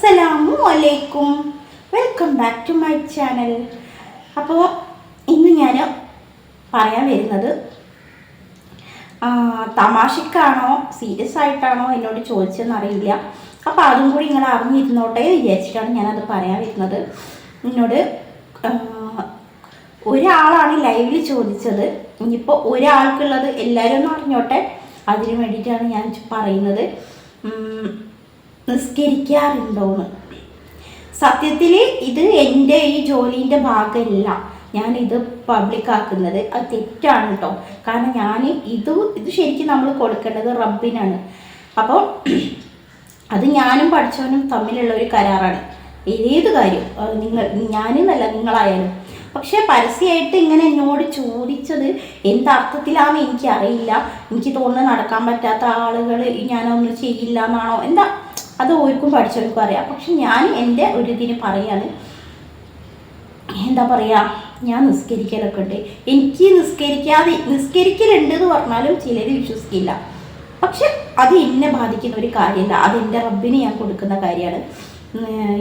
അസ്സലാമു അലൈക്കും. Welcome back to my channel അപ്പോൾ ഇന്ന് ഞാൻ പറയാൻ വരുന്നത് തമാശക്കാണോ സീരിയസ് ആയിട്ടാണോ എന്നോട് ചോദിച്ചതെന്ന് അറിയില്ല അപ്പോൾ അതും കൂടി നിങ്ങൾ അറിഞ്ഞിരുന്നോട്ടെ വിചാരിച്ചിട്ടാണ് ഞാനത് പറയാൻ വരുന്നത്. എന്നോട് ഒരാളാണ് ലൈവിൽ ചോദിച്ചത്. ഇനിയിപ്പോൾ ഒരാൾക്കുള്ളത് എല്ലാവരും ഒന്ന് അറിഞ്ഞോട്ടെ. അതിന് വേണ്ടിയിട്ടാണ് ഞാൻ പറയുന്നത്. നിസ്കരിക്കാറുണ്ടോന്ന്. സത്യത്തിൽ ഇത് എന്റെ ഈ ജോലീന്റെ ഭാഗമല്ല. ഞാനിത് പബ്ലിക് ആക്കുന്നത്. അത് തെറ്റാണ് കേട്ടോ കാരണം ഞാൻ ഇത് ഇത് ശരിക്കും നമ്മൾ കൊടുക്കേണ്ടത് റബ്ബിനാണ്. അപ്പോൾ അത് ഞാനും പഠിച്ചവനും തമ്മിലുള്ള ഒരു കരാറാണ്. ഏത് കാര്യം? നിങ്ങൾ ഞാനെന്നല്ല നിങ്ങളായാലും. പക്ഷേ പരസ്യമായിട്ട് ഇങ്ങനെ എന്നോട് ചോദിച്ചത് എന്തർത്ഥത്തിലാണെന്ന് എനിക്കറിയില്ല. എനിക്ക് തോന്നുന്നത് നടക്കാൻ പറ്റാത്ത ആളുകൾ ഞാനൊന്നും ചെയ്യില്ല എന്നാണോ എന്താ അത് ഓർക്കും പഠിച്ചവർക്കും അറിയാം. പക്ഷെ ഞാൻ എന്റെ ഒരു ഇതിന് പറയാണ് എന്താ പറയുക ഞാൻ നിസ്കരിക്കലൊക്കെ ഉണ്ട്. എനിക്ക് നിസ്കരിക്കാതെ നിസ്കരിക്കലുണ്ട് എന്ന് പറഞ്ഞാലും ചിലർ വിശ്വസിക്കില്ല. പക്ഷെ അത് എന്നെ ബാധിക്കുന്ന ഒരു കാര്യമല്ല. അത് എന്റെ റബ്ബിന് ഞാൻ കൊടുക്കുന്ന കാര്യമാണ്.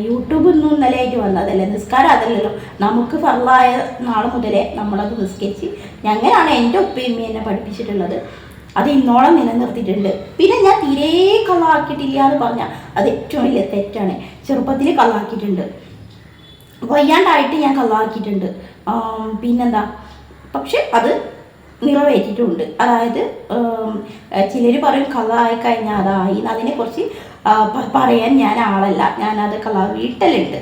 യൂട്യൂബ് ഒന്നും ഇന്നലെയായിട്ട് വന്നതല്ലേ? നിസ്കാരം അതല്ലല്ലോ. നമുക്ക് ഫറലായ നാൾ മുതലേ നമ്മളത് നിസ്കരിച്ച് അങ്ങനെയാണ് എന്റെ ഉപ്പയും എന്നെ പഠിപ്പിച്ചിട്ടുള്ളത്. അത് ഇന്നോളം നിലനിർത്തിയിട്ടുണ്ട്. പിന്നെ ഞാൻ തീരെ കള്ളാക്കിയിട്ടില്ല എന്ന് പറഞ്ഞാൽ അത് ഏറ്റവും വലിയ തെറ്റാണ്. ചെറുപ്പത്തിൽ കള്ളാക്കിയിട്ടുണ്ട്. വയ്യാണ്ടായിട്ട് ഞാൻ കള്ളാക്കിയിട്ടുണ്ട്. പിന്നെന്താ? പക്ഷെ അത് നിറവേറ്റിയിട്ടുണ്ട്. അതായത് ചിലർ പറയും കള്ളായി കഴിഞ്ഞാൽ അതായി അതിനെക്കുറിച്ച് പറയാൻ ഞാൻ ആളല്ല. ഞാനത് കള്ള വീട്ടലുണ്ട്.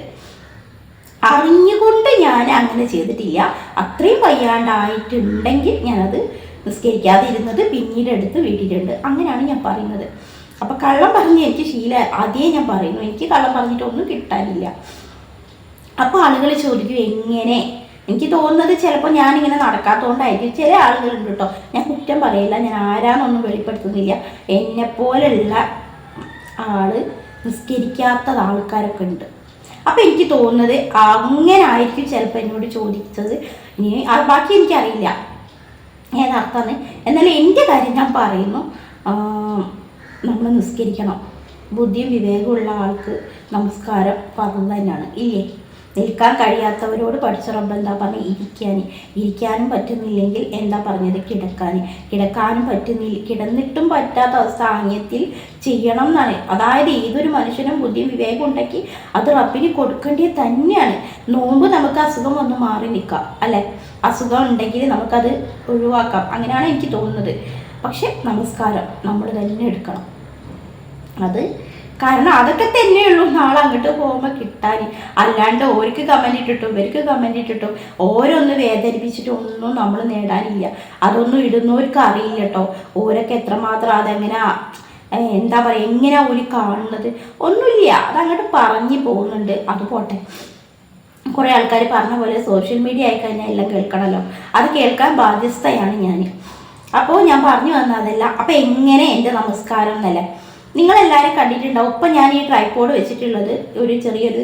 അറിഞ്ഞുകൊണ്ട് ഞാൻ അങ്ങനെ ചെയ്തിട്ടില്ല. അത്രയും വയ്യാണ്ടായിട്ടുണ്ടെങ്കിൽ ഞാനത് നിസ്കരിക്കാതിരുന്നത് പിന്നീട് എടുത്ത് വീട്ടിലുണ്ട് അങ്ങനെയാണ് ഞാൻ പറയുന്നത്. അപ്പം കള്ളം പറഞ്ഞ് എനിക്ക് ശീല അതേ ഞാൻ പറയുന്നു. എനിക്ക് കള്ളം പറഞ്ഞിട്ടൊന്നും കിട്ടാനില്ല. അപ്പോൾ ആളുകൾ ചോദിക്കും എങ്ങനെ? എനിക്ക് തോന്നുന്നത് ചിലപ്പോൾ ഞാനിങ്ങനെ നടക്കാത്തതുകൊണ്ടായിരിക്കും ചില ആളുകളുണ്ട് കേട്ടോ ഞാൻ കുറ്റം പറയില്ല ഞാൻ ആരാന്നൊന്നും വെളിപ്പെടുത്തുന്നില്ല. എന്നെപ്പോലുള്ള ആൾ നിസ്കരിക്കാത്ത ആൾക്കാരൊക്കെ ഉണ്ട്. അപ്പം എനിക്ക് തോന്നുന്നത് അങ്ങനെ ആയിരിക്കും ചിലപ്പോൾ എന്നോട് ചോദിച്ചത്. ഇനി ബാക്കി എനിക്കറിയില്ല. ഏതർത്ഥാന്ന് എന്നാൽ എന്റെ കാര്യം ഞാൻ പറയുന്നു. നമ്മൾ നിസ്കരിക്കണം. ബുദ്ധിയും വിവേകമുള്ള ആൾക്ക് നമസ്കാരം പറഞ്ഞു തന്നെയാണ്. ഇല്ലേ? നിൽക്കാൻ കഴിയാത്തവരോട് പഠിച്ച റബ്ബ് എന്താ പറഞ്ഞത് ഇരിക്കാൻ ഇരിക്കാനും പറ്റുന്നില്ലെങ്കിൽ എന്താ പറഞ്ഞത്? കിടക്കാൻ കിടക്കാനും പറ്റുന്നില്ല. കിടന്നിട്ടും പറ്റാത്ത അവസ്ഥ ആംഗ്യത്തിൽ ചെയ്യണം എന്നാണ്. അതായത് ഏതൊരു മനുഷ്യനും ബുദ്ധി വിവേകം ഉണ്ടാക്കി അത് റബ്ബിന് കൊടുക്കേണ്ടത് തന്നെയാണ്. നോമ്പ് നമുക്ക് അസുഖം വന്ന് മാറി നിൽക്കാം അല്ലെ? അസുഖം ഉണ്ടെങ്കിൽ നമുക്കത് ഒഴിവാക്കാം. അങ്ങനെയാണ് എനിക്ക് തോന്നുന്നത്. പക്ഷെ നമസ്കാരം നമ്മൾ തന്നെ എടുക്കണം. അത് കാരണം അതൊക്കെ തന്നെയുള്ളൂ. നാളെ അങ്ങോട്ട് പോകുമ്പോൾ കിട്ടാൻ അല്ലാണ്ട് ഓർക്ക് കമന്റ് ഇട്ടിട്ടും ഇവർക്ക് കമന്റ് ഇട്ടിട്ടും ഓരോന്ന് വേദനിപ്പിച്ചിട്ടൊന്നും നമ്മൾ നേടാനില്ല. അതൊന്നും ഇടുന്നവർക്ക് അറിയില്ല കേട്ടോ ഓരൊക്കെ എത്രമാത്രം അതെങ്ങനെ എന്താ പറയുക എങ്ങനെയാ ഒരു കാണുന്നത്? ഒന്നുമില്ല. അതങ്ങോട്ട് പറഞ്ഞു പോകുന്നുണ്ട്. അത് പോട്ടെ. കുറേ ആൾക്കാർ പറഞ്ഞ പോലെ സോഷ്യൽ മീഡിയ ആയി കഴിഞ്ഞാൽ എല്ലാം കേൾക്കണമല്ലോ അത് കേൾക്കാൻ ബാധ്യസ്ഥയാണ് ഞാൻ അപ്പോൾ ഞാൻ പറഞ്ഞു വന്നതല്ല. അപ്പോൾ എങ്ങനെ എന്റെ നമസ്കാരം എന്നല്ലേ? നിങ്ങളെല്ലാവരും കണ്ടിട്ടുണ്ടാവും. ഇപ്പം ഞാൻ ഈ ട്രൈപോഡ് വെച്ചിട്ടുള്ളത് ഒരു ചെറിയൊരു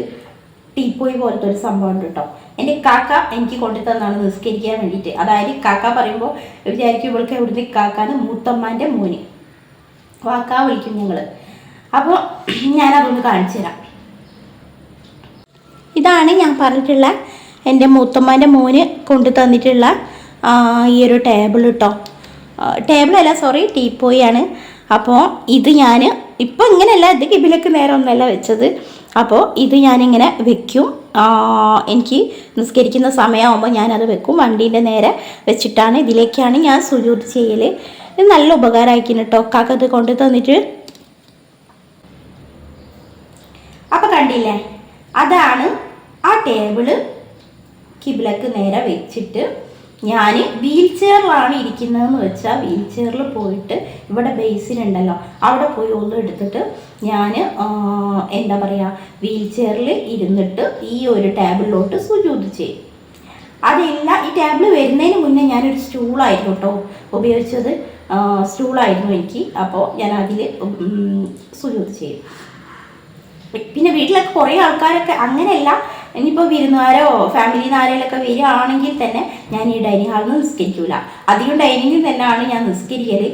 ടീപ്പോയി പോലത്തെ ഒരു സംഭവം ഉണ്ട് കേട്ടോ എന്റെ കാക്ക എനിക്ക് കൊണ്ടു തന്നാണ് നിസ്കരിക്കാൻ വേണ്ടിയിട്ട്. അതായത് കാക്ക പറയുമ്പോൾ വിചാരിക്കും ഇവൾക്ക് ഇവിടുന്ന് കാക്കാന്ന് മൂത്തമ്മാന്റെ മോന്. വാക്ക വിളിക്കും ഞങ്ങൾ അപ്പോൾ ഞാനതൊന്ന് കാണിച്ചു തരാം. ഇതാണ് ഞാൻ പറഞ്ഞിട്ടുള്ള എന്റെ മൂത്തമ്മാന്റെ മോന് കൊണ്ടു തന്നിട്ടുള്ള ഈ ഒരു ടേബിൾ കേട്ടോ ടേബിളല്ല സോറി ടീപ്പോയാണ് അപ്പോൾ ഇത് ഞാൻ ഇപ്പോൾ ഇങ്ങനെയല്ല ഇത് കിബിലേക്ക് നേരെ ഒന്നല്ല വെച്ചത്. അപ്പോൾ ഇത് ഞാനിങ്ങനെ വെക്കും. എനിക്ക് നിസ്കരിക്കുന്ന സമയമാകുമ്പോൾ ഞാനത് വെക്കും. വണ്ടീന്റെ നേരെ വെച്ചിട്ടാണ് ഇതിലേക്കാണ് ഞാൻ സുജൂത് ചെയ്യൽ ഇത് നല്ല ഉപകാരമായിരിക്കും കേട്ടോ കാക്കത് കൊണ്ടു തന്നിട്ട്. അപ്പം കണ്ടില്ലേ? അതാണ് ആ ടേബിൾ കിബിലക്ക് നേരെ വെച്ചിട്ട് ഞാൻ വീൽ ചെയറിലാണ് ഇരിക്കുന്നതെന്ന് വെച്ചാൽ വീൽ ചെയറിൽ പോയിട്ട് ഇവിടെ ബേസിലുണ്ടല്ലോ അവിടെ പോയി ഒന്ന് എടുത്തിട്ട് ഞാൻ എന്താ പറയുക വീൽ ചെയറിൽ ഇരുന്നിട്ട് ഈ ഒരു ടേബിളിലോട്ട് സുജൂത് ചെയ്യും. അതില്ല ഈ ടേബിൾ വരുന്നതിന് മുന്നേ ഞാനൊരു സ്റ്റൂളായിരുന്നു കേട്ടോ ഉപയോഗിച്ചത്. സ്റ്റൂളായിരുന്നു എനിക്ക്. അപ്പോൾ ഞാൻ അതിൽ സുജൂത് ചെയ്യും. പിന്നെ വീട്ടിലൊക്കെ കുറേ ആൾക്കാരൊക്കെ അങ്ങനെയല്ല ഇനിയിപ്പോൾ വിരുന്നുകാരോ ഫാമിലിന്ന് ആരെങ്കിലൊക്കെ വരികയാണെങ്കിൽ തന്നെ ഞാൻ ഈ ഡൈനിങ് ഹാളിൽ നിന്ന് നിസ്കരിക്കൂല. അധികം ഡൈനിങ്ങിൽ തന്നെയാണ് ഞാൻ നിസ്കരിക്കൽ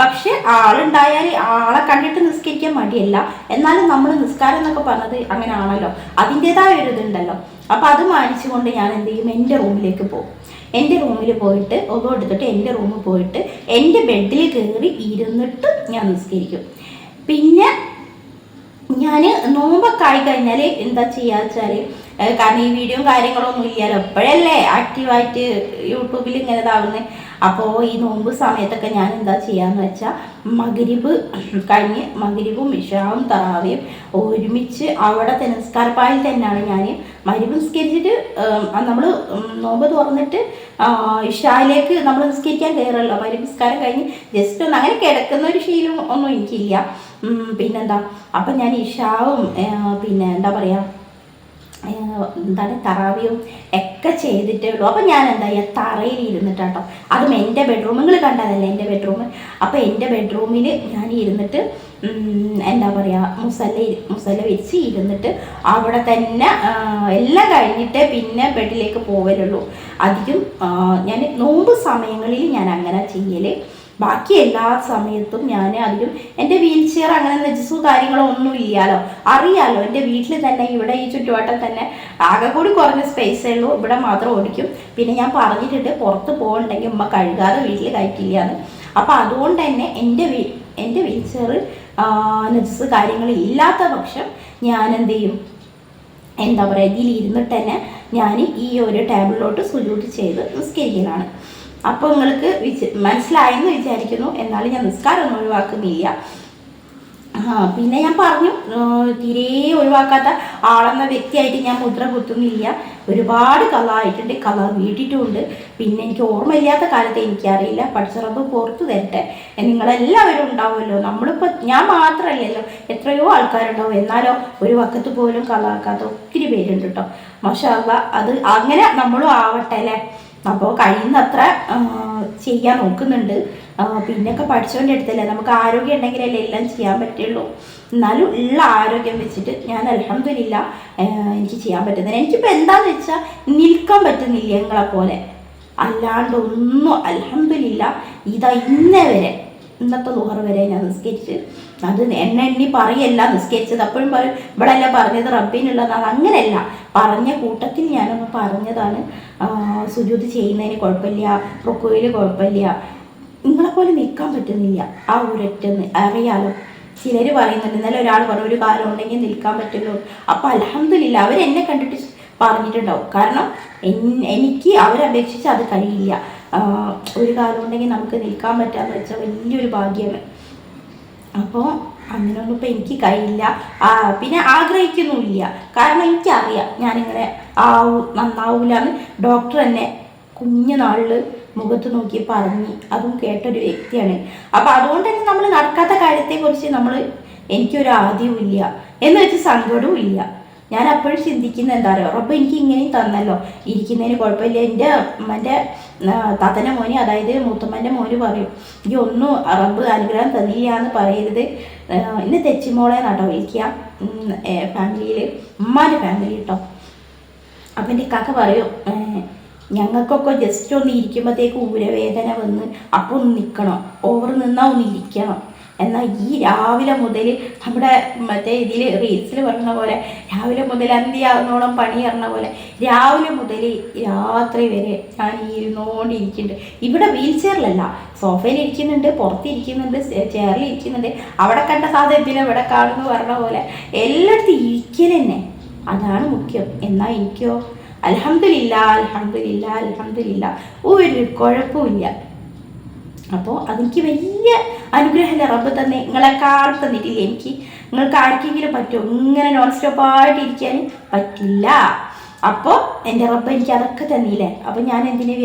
പക്ഷെ ആളുണ്ടായാൽ ആളെ കണ്ടിട്ട് നിസ്കരിക്കാൻ മടിയല്ല. എന്നാലും നമ്മൾ നിസ്കാരം എന്നൊക്കെ പറഞ്ഞത് അങ്ങനെ ആണല്ലോ അതിന്റെതായ ഒരു ഇതുണ്ടല്ലോ. അപ്പം അത് മാനിച്ചുകൊണ്ട് ഞാൻ എന്ത് ചെയ്യും? എന്റെ റൂമിലേക്ക് പോകും. എന്റെ റൂമിൽ പോയിട്ട് ഒപ്പം എടുത്തിട്ട് എന്റെ റൂമിൽ പോയിട്ട് എന്റെ ബെഡിൽ കയറി ഇരുന്നിട്ട് ഞാൻ നിസ്കരിക്കും. പിന്നെ ഞാൻ നോമ്പൊക്കെ ആയി കഴിഞ്ഞാൽ എന്താ ചെയ്യുക വെച്ചാൽ കാരണം ഈ വീഡിയോയും കാര്യങ്ങളൊന്നും ഇല്ലല്ലോ. എപ്പോഴല്ലേ ആക്റ്റീവായിട്ട് യൂട്യൂബിൽ ഇങ്ങനെ ഇതാവുന്നത് അപ്പോൾ ഈ നോമ്പ് സമയത്തൊക്കെ ഞാൻ എന്താ ചെയ്യാന്ന് വെച്ചാൽ മകരിബ് കഴിഞ്ഞ് മകരിബും ഇഷാവും തറാവയും ഒരുമിച്ച് അവിടെ തന്നെ നിസ്കാരപ്പായിൽ തന്നെയാണ് ഞാൻ മരിബ് നിസ്കരിച്ചിട്ട് നമ്മൾ നോമ്പ് തുറന്നിട്ട് ഇഷായിലേക്ക് നമ്മൾ നിസ്കരിക്കാൻ കയറല്ലോ. മരിബ് നിസ്കാരം കഴിഞ്ഞ് ജസ്റ്റ് ഒന്ന് അങ്ങനെ കിടക്കുന്ന ഒരു ശീലം ഒന്നും എനിക്കില്ല. പിന്നെന്താ? അപ്പം ഞാൻ ഇഷാവും പിന്നെ എന്താ പറയുക എന്താണ് തറാവിയും ഒക്കെ ചെയ്തിട്ടേ ഉള്ളൂ. അപ്പം ഞാൻ എന്താ ചെയ്യുക തറയിൽ ഇരുന്നിട്ടാട്ടോ. അതും എന്റെ ബെഡ്റൂം നിങ്ങൾ കണ്ടതല്ലേ എന്റെ ബെഡ്റൂം അപ്പോൾ എന്റെ ബെഡ്റൂമിൽ ഞാൻ ഇരുന്നിട്ട് എന്താ പറയുക മുസല്ല മുസല്ല വെച്ച് ഇരുന്നിട്ട് അവിടെ തന്നെ എല്ലാം കഴിഞ്ഞിട്ട് പിന്നെ ബെഡിലേക്ക് പോവലുള്ളൂ. അധികം ഞാൻ നോമ്പ് സമയങ്ങളിൽ ഞാൻ അങ്ങനെ ചെയ്യൽ ബാക്കി എല്ലാ സമയത്തും ഞാൻ അതിലും എന്റെ വീൽ ചെയർ അങ്ങനെ നെജസോ കാര്യങ്ങളോ ഒന്നും ഇല്ലാലോ. അറിയാലോ എന്റെ വീട്ടിൽ തന്നെ ഇവിടെ ഈ ചുറ്റുവട്ടം തന്നെ ആകെ കൂടി കുറഞ്ഞ സ്പേസേ ഉള്ളൂ ഇവിടെ മാത്രം ഓടിക്കും പിന്നെ ഞാൻ പറഞ്ഞിട്ടുണ്ട് പുറത്ത് പോകണ്ടെങ്കിൽ ഉമ്മ കഴുകാതെ വീട്ടിൽ കഴിക്കില്ല എന്ന് അപ്പോൾ അതുകൊണ്ട് തന്നെ എന്റെ വീ എന്റെ വീൽ ചെയർ നെജസ് കാര്യങ്ങൾ ഇല്ലാത്ത പക്ഷം ഞാൻ എന്ത് ചെയ്യും? എന്താ പറയുക ഇതിൽ ഇരുന്നിട്ട് തന്നെ ഞാൻ ഈ ഒരു ടേബിളിലോട്ട് സുജൂട്ട് ചെയ്ത് നിസ്കരിക്കലാണ്. അപ്പോൾ നിങ്ങൾക്ക് വിച മനസ്സിലായെന്ന് വിചാരിക്കുന്നു. എന്നാലും ഞാൻ നിസ്കാരമൊന്നും ഒഴിവാക്കുന്നില്ല. പിന്നെ ഞാൻ പറഞ്ഞു തീരെ ഒഴിവാക്കാത്ത ആളെന്ന വ്യക്തിയായിട്ട് ഞാൻ മുദ്ര കുത്തുന്നില്ല. ഒരുപാട് കഥ ആയിട്ടുണ്ട് കഥ വീട്ടിട്ടുമുണ്ട് പിന്നെ എനിക്ക് ഓർമ്മയില്ലാത്ത കാലത്ത് എനിക്കറിയില്ല. പഠിച്ചറബ് പുറത്തു തരട്ടെ. നിങ്ങളെല്ലാവരും ഉണ്ടാവുമല്ലോ. നമ്മളിപ്പോൾ ഞാൻ മാത്രമല്ലല്ലോ എത്രയോ ആൾക്കാരുണ്ടാവും. എന്നാലോ ഒരു വക്കത്ത് പോലും കളാക്കാത്ത ഒത്തിരി പേരുണ്ട് കേട്ടോ. മഷാ അത് അങ്ങനെ നമ്മളും ആവട്ടെ അല്ലേ? അപ്പോൾ കഴിയുന്നത്ര ചെയ്യാൻ നോക്കുന്നുണ്ട്. പിന്നൊക്കെ പഠിച്ചുകൊണ്ട് എടുത്തല്ലേ നമുക്ക് ആരോഗ്യം ഉണ്ടെങ്കിലല്ലേ എല്ലാം ചെയ്യാൻ പറ്റുള്ളൂ. എന്നാലും ഉള്ള ആരോഗ്യം വെച്ചിട്ട് ഞാൻ അലഹമില്ല എനിക്ക് ചെയ്യാൻ പറ്റുന്നത് എനിക്കിപ്പോൾ എന്താണെന്ന് വെച്ചാൽ നിൽക്കാൻ പറ്റുന്നില്ല ഞങ്ങളെ പോലെ. അല്ലാണ്ട് ഒന്നും അലഹമില്ല ഇതാ ഇന്നേ വരെ ഇന്നത്തെ ദുഹർ വരെ ഞാൻ നിസ്കരിച്ച് അത് എന്നെ എണ്ണി പറയല്ല നിസ്കരിച്ചത് അപ്പോഴും പറയും ഇവിടെ അല്ല പറഞ്ഞത് റബ്ബിനുള്ളതാണ് അങ്ങനെയല്ല. പറഞ്ഞ കൂട്ടത്തിൽ ഞാനൊന്ന് പറഞ്ഞതാണ്. സുജൂത് ചെയ്യുന്നതിന് കുഴപ്പമില്ല പ്രൊക്കോയിൽ കുഴപ്പമില്ല. നിങ്ങളെപ്പോലെ നിൽക്കാൻ പറ്റുന്നില്ല ആ ഒരൊറ്റന്ന്. അറിയാലോ ചിലർ പറയുന്നുണ്ട് ഇന്നലെ ഒരാൾ പറഞ്ഞു ഒരു കാലം ഉണ്ടെങ്കിൽ നിൽക്കാൻ പറ്റുള്ളൂ. അപ്പോൾ അലഹമില്ല എന്നെ കണ്ടിട്ട് പറഞ്ഞിട്ടുണ്ടാവും. കാരണം എനിക്ക് അവരപേക്ഷിച്ച് അത് കഴിയില്ല. ഒരു കാലം ഉണ്ടെങ്കിൽ നമുക്ക് നിൽക്കാൻ പറ്റാന്ന് വെച്ചാൽ വലിയൊരു ഭാഗ്യമാണ് അപ്പോൾ അങ്ങനെയൊന്നും ഇപ്പം എനിക്ക് കഴിയില്ല പിന്നെ ആഗ്രഹിക്കുന്നുമില്ല. കാരണം എനിക്കറിയാം ഞാനിങ്ങനെ ആവൂ നന്നാവൂല എന്ന് ഡോക്ടർ തന്നെ കുഞ്ഞു നാളിൽ മുഖത്ത് നോക്കി പറഞ്ഞു അതും കേട്ടൊരു വ്യക്തിയാണ്. അപ്പം അതുകൊണ്ട് തന്നെ നമ്മൾ നടക്കാത്ത കാര്യത്തെക്കുറിച്ച് നമ്മൾ എനിക്കൊരു ആദ്യവും ഇല്ല. എന്ന് വെച്ച് സങ്കടവും ഇല്ല. ഞാൻ അപ്പോഴും ചിന്തിക്കുന്ന എന്താ പറയുക ഉറപ്പ് എനിക്ക് ഇങ്ങനെയും തന്നല്ലോ. ഇരിക്കുന്നതിന് കുഴപ്പമില്ല. എന്റെ എന്റെ താത്തന്റെ മോന് അതായത് മൂത്തമ്മന്റെ മോന് പറയും ഈ ഒന്നും അറബ് അനുഗ്രഹം തന്നില്ല എന്ന് പറയരുത് ഇന്ന് തെച്ചിമോളെ നട്ടോ വിളിക്കുക ഫാമിലിയിൽ ഉമ്മാന്റെ ഫാമിലി കേട്ടോ അപ്പം എന്റെ കാക്ക പറയും ഞങ്ങൾക്കൊക്കെ ജസ്റ്റ് ഒന്ന് ഇരിക്കുമ്പോഴത്തേക്ക് ഊരവേദന വന്ന് അപ്പോൾ ഒന്ന് നിൽക്കണം ഓവർ നിന്നാൽ ഒന്ന് ഇരിക്കണം. എന്നാൽ ഈ രാവിലെ മുതൽ നമ്മുടെ മറ്റേ ഇതിൽ റീൽസിൽ പറഞ്ഞ പോലെ രാവിലെ മുതൽ അന്ത്യാവുന്നോളം പണി പറഞ്ഞ പോലെ രാവിലെ മുതൽ രാത്രി വരെ ഞാൻ ഇരുന്നോണ്ടിരിക്കുന്നുണ്ട്. ഇവിടെ വീൽ ചെയറിലല്ല സോഫയിൽ ഇരിക്കുന്നുണ്ട് പുറത്തിരിക്കുന്നുണ്ട് ചെയറിൽ ഇരിക്കുന്നുണ്ട്. അവിടെ കണ്ട സാധനത്തിൽ ഇവിടെ കാണുന്നു പറഞ്ഞ പോലെ എല്ലായിടത്തും ഇരിക്കൽ തന്നെ. അതാണ് മുഖ്യം. എന്നാൽ എനിക്കോ അലഹമില്ല അലഹമില്ല അലഹമില്ല ഒരു കുഴപ്പമില്ല അപ്പോൾ അതെനിക്ക് വലിയ അനുഗ്രഹമല്ലേ. റബ്ബ് തന്നെ നിങ്ങളെ കാർത്ത് തന്നിട്ടില്ല? എനിക്ക് നിങ്ങൾക്ക് ആർക്കെങ്കിലും പറ്റുമോ? ഇങ്ങനെ നോൺ സ്റ്റോപ്പായിട്ട് ഇരിക്കാൻ പറ്റില്ല. അപ്പോൾ എന്റെ റബ്ബ് എനിക്ക് അതൊക്കെ തന്നില്ലേ? അപ്പോൾ ഞാൻ എന്തിനു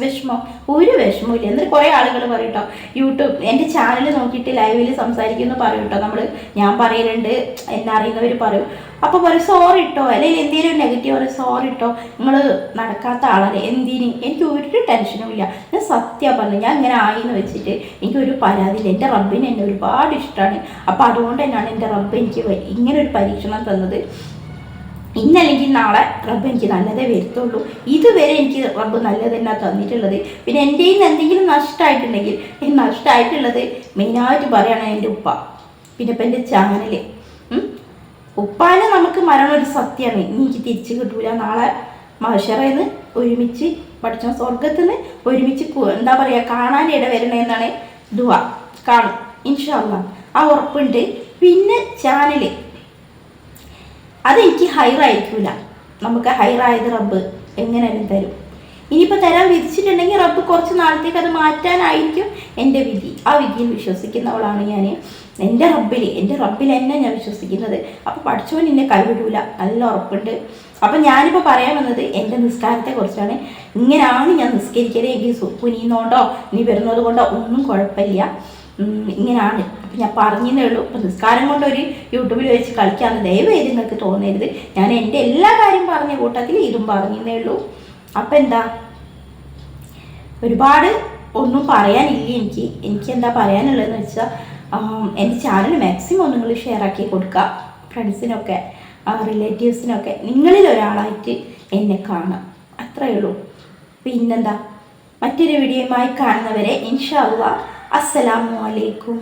വിഷമം. ഒരു വിഷമവും ഇല്ല എന്നിട്ട് കുറേ ആളുകൾ പറയും കേട്ടോ യൂട്യൂബ് എന്റെ ചാനൽ നോക്കിയിട്ട് ലൈവിൽ സംസാരിക്കുന്നു പറയും കേട്ടോ നമ്മൾ ഞാൻ പറയലുണ്ട് എന്നെ അറിയുന്നവർ പറയും. അപ്പോൾ പറയും സോറി ഇട്ടോ അല്ലെങ്കിൽ എന്തെങ്കിലും നെഗറ്റീവ് പറയും സോറി ഇട്ടോ നിങ്ങൾ നടക്കാത്ത ആളല്ലേ? എന്തിന്? എനിക്ക് ഒരു ടെൻഷനും ഇല്ല. ഞാൻ സത്യം പറഞ്ഞു ഞാൻ ഇങ്ങനെ ആയിന്ന് വെച്ചിട്ട് എനിക്ക് ഒരു പരാതിയില്ല എന്റെ റബ്ബിന് എന്നെ ഒരുപാട് ഇഷ്ടമാണ് അപ്പോൾ അതുകൊണ്ട് തന്നെയാണ് എന്റെ റബ്ബ് എനിക്ക് ഇങ്ങനെ ഒരു പരീക്ഷണം തന്നത്. ഇന്നല്ലെങ്കിൽ നാളെ റബ്ബ് എനിക്ക് നല്ലതേ വരുത്തുള്ളൂ. ഇതുവരെ എനിക്ക് റബ്ബ് നല്ലത് തന്നെ തന്നിട്ടുള്ളത്. പിന്നെ എന്റെ നിന്ന് എന്തെങ്കിലും നഷ്ടമായിട്ടുണ്ടെങ്കിൽ ഈ നഷ്ടമായിട്ടുള്ളത് മെയിനായിട്ട് പറയുകയാണ് എന്റെ ഉപ്പ. പിന്നെ ഇപ്പം എന്റെ ചാനൽ ഉപ്പാനെ നമുക്ക് മരണം ഒരു സത്യമാണ്. എനിക്ക് തിരിച്ചു കിട്ടൂല. നാളെ മഷറേന്ന് ഒരുമിച്ച് പഠിച്ച സ്വർഗത്തിൽ നിന്ന് ഒരുമിച്ച് എന്താ പറയുക കാണാൻ ഇട വരണേന്നാണ് ദുവ. കാണും. ഇൻഷാല്ല ആ ഉറപ്പുണ്ട്. പിന്നെ ചാനൽ അതെനിക്ക് ഹൈറായിരിക്കില്ല നമുക്ക് ഹൈറായത് റബ്ബ് എങ്ങനെയാലും തരും. ഇനിയിപ്പോൾ തരാൻ വിധിച്ചിട്ടുണ്ടെങ്കിൽ റബ്ബ് കുറച്ച് നാളത്തേക്ക് അത് മാറ്റാനായിരിക്കും എന്റെ വിധി. ആ വിധിയിൽ വിശ്വസിക്കുന്നവളാണ് ഞാൻ എന്റെ റബ്ബിൽ എന്റെ റബ്ബിൽ തന്നെ ഞാൻ വിശ്വസിക്കുന്നത്. അപ്പോൾ പഠിച്ചവൻ എന്നെ കൈവിടൂല. നല്ല ഉറപ്പുണ്ട്. അപ്പം ഞാനിപ്പോൾ പറയാൻ വന്നത് എന്റെ നിസ്കാരത്തെക്കുറിച്ചാണ് ഇങ്ങനെയാണ് ഞാൻ നിസ്കരിക്കൽ. എനിക്ക് കുനിയുന്നോണ്ടോ ഇനി വരുന്നത് കൊണ്ടോ ഒന്നും കുഴപ്പമില്ല. ഇങ്ങനെയാണ്. അപ്പം ഞാൻ പറഞ്ഞേ ഉള്ളൂ. ഇപ്പം നിസ്കാരം കൊണ്ടൊരു യൂട്യൂബിൽ വെച്ച് കളിക്കാമെന്ന് ദയവായി നിങ്ങൾക്ക് തോന്നരുത്. ഞാൻ എന്റെ എല്ലാ കാര്യം പറഞ്ഞ കൂട്ടത്തിൽ ഇതും പറഞ്ഞേ ഉള്ളൂ. അപ്പം എന്താ? ഒരുപാട് ഒന്നും പറയാനില്ല എനിക്ക്. എനിക്ക് എന്താ പറയാനുള്ളതെന്ന് വെച്ചാൽ എന്റെ ചാനൽ മാക്സിമം നിങ്ങൾ ഷെയർ ആക്കി കൊടുക്കുക ഫ്രണ്ട്സിനൊക്കെ റിലേറ്റീവ്സിനൊക്കെ നിങ്ങളിൽ ഒരാളായിട്ട് എന്നെ കാണാം. അത്രയേ ഉള്ളൂ. പിന്നെന്താ? മറ്റൊരു വീഡിയോയുമായി കാണുന്നവരെ ഇൻഷാ അസ്സലാമു അലൈക്കും.